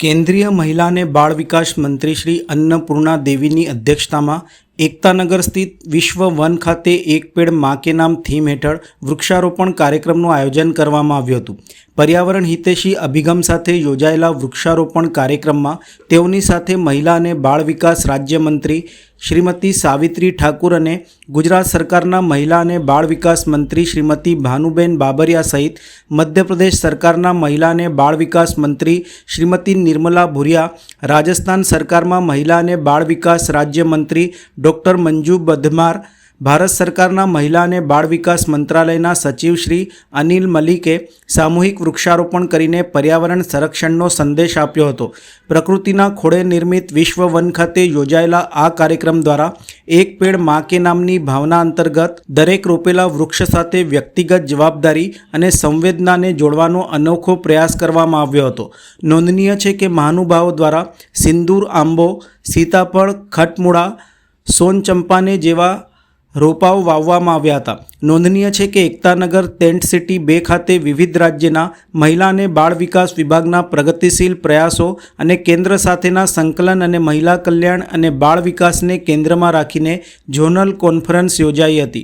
કેન્દ્રીય મહિલા અને બાળ વિકાસ મંત્રી શ્રી અન્નપૂર્ણા દેવીની અધ્યક્ષતામાં એકતાનગર સ્થિત વિશ્વ વન ખાતે એક પેડમાં નામ થીમ હેઠળ વૃક્ષારોપણ કાર્યક્રમનું આયોજન કરવામાં આવ્યું હતું. પર્યાવરણ હિતેશી અભિગમ સાથે યોજાયેલા વૃક્ષારોપણ કાર્યક્રમમાં તેઓની સાથે મહિલા અને બાળ વિકાસ રાજ્યમંત્રી શ્રીમતી સાવિત્રી ઠાકુર અને ગુજરાત સરકારના મહિલા અને બાળ વિકાસ મંત્રી શ્રીમતી ભાનુબેન બાબરિયા સહિત મધ્યપ્રદેશ સરકારના મહિલા અને બાળ વિકાસ મંત્રી શ્રીમતી નિર્મલા ભુરિયા, રાજસ્થાન સરકારમાં મહિલા અને બાળ વિકાસ રાજ્યમંત્રી ડૉક્ટર મંજુ બદમાર ભારત સરકારના મહિલા અને બાળ વિકાસ મંત્રાલયના સચિવ શ્રી અનિલ મલિકે સામૂહિક વૃક્ષારોપણ કરીને પર્યાવરણ સંરક્ષણનો સંદેશ આપ્યો હતો. પ્રકૃતિના ખોળે નિર્મિત વિશ્વ વન ખાતે યોજાયેલા આ કાર્યક્રમ દ્વારા એક પેડ મા કે નામની ભાવના અંતર્ગત દરેક રોપેલા વૃક્ષ સાથે વ્યક્તિગત જવાબદારી અને સંવેદનાને જોડવાનો અનોખો પ્રયાસ કરવામાં આવ્યો હતો. નોંધનીય છે કે મહાનુભાવો દ્વારા સિંદૂર આંબો, સીતાફળ, ખટમુળા, સોનચંપાને જેવા રોપાઓ વાવવામાં આવ્યા હતા. નોંધનીય છે કે એકતાનગર ટેન્ટ સિટી બે ખાતે વિવિધ રાજ્યના મહિલા અને બાળ વિકાસ વિભાગના પ્રગતિશીલ પ્રયાસો અને કેન્દ્ર સાથેના સંકલન અને મહિલા કલ્યાણ અને બાળ વિકાસને કેન્દ્રમાં રાખીને ઝોનલ કોન્ફરન્સ યોજાઈ હતી.